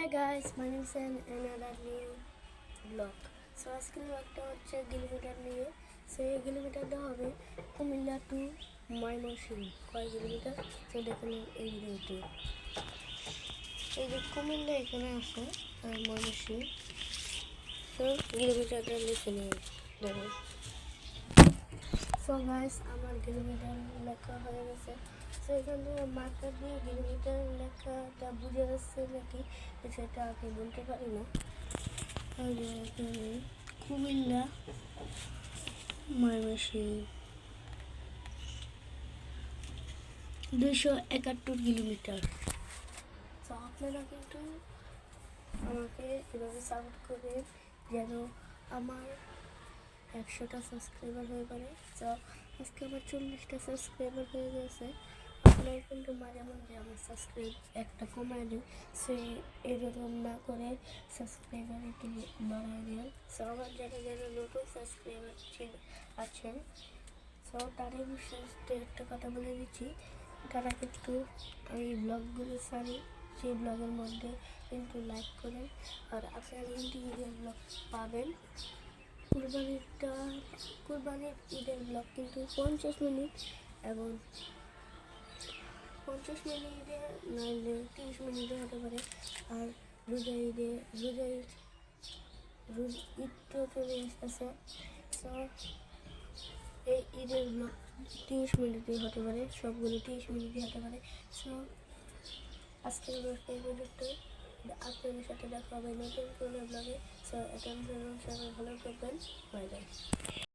Hey guys, my name is another new vlog. So আজকের ব্লগটা হচ্ছে কিলোমিটার নিয়ে সো এই কিলোমিটারটা হবে কুমিল্লা টু ময়মনসিংহ। কয় কিলোমিটার তো দেখুন এই ভিডিওটি। এই যে কুমিল্লা এখানে আছে আর ময়মনসিংহ। তো কিলোমিটারটা লিখে নিয়ে দেখুন সো গাইস আমার কিলোমিটার লেখা হয়ে গেছে। সো এখান থেকে মার্কার দিয়ে কিলোমিটার নাকি? সেটা আমি বলতে পারি না। কুমিল্লা, ময়মনসিংহ দুশো একাত্তর কিলোমিটার। তো আপনারা কিন্তু আমাকে এভাবে সাপোর্ট করে যেন আমার একশোটা সাবস্ক্রাইবার হয়ে পারে। তো আজকে আমার চল্লিশটা সাবস্ক্রাইবার হয়ে গেছে। আপনারা কিন্তু মাঝে মাঝে আমার সাবস্ক্রাইব একটা কমায় দিন সে এরকম না করে সাবস্ক্রাইবার একটু বাড়ায় দিন সো আমার যারা যারা নতুন সাবস্ক্রাইবার আছেন সো তাদের বিষয়ে একটা কথা বলে দিচ্ছি। তারা কিন্তু আমি ব্লগগুলো ছাড়ি সেই ব্লগের মধ্যে কিন্তু লাইক করেন। আর আপনারা কিন্তু ঈদের ব্লগ পাবেন। কুরবানিটা, কুরবানির ঈদের ব্লগ কিন্তু পঞ্চাশ মিনিট এবং পঞ্চাশ মিনিটে নাহলে তিরিশ মিনিটে হতে পারে। আর রোজা ঈদে রোজা ঈদ রোজ ঈদ তো চলে আসতেছে। তো এই ঈদের তিরিশ মিনিটে হতে পারে, সবগুলো তিরিশ মিনিটে হতে পারে। সো আজকের ব্লগটা এই পর্যন্ত আপনাদের সাথে দেখা হবে নতুন কোনো ব্লগে সো এটা ভালো থাকবেন। Bye bye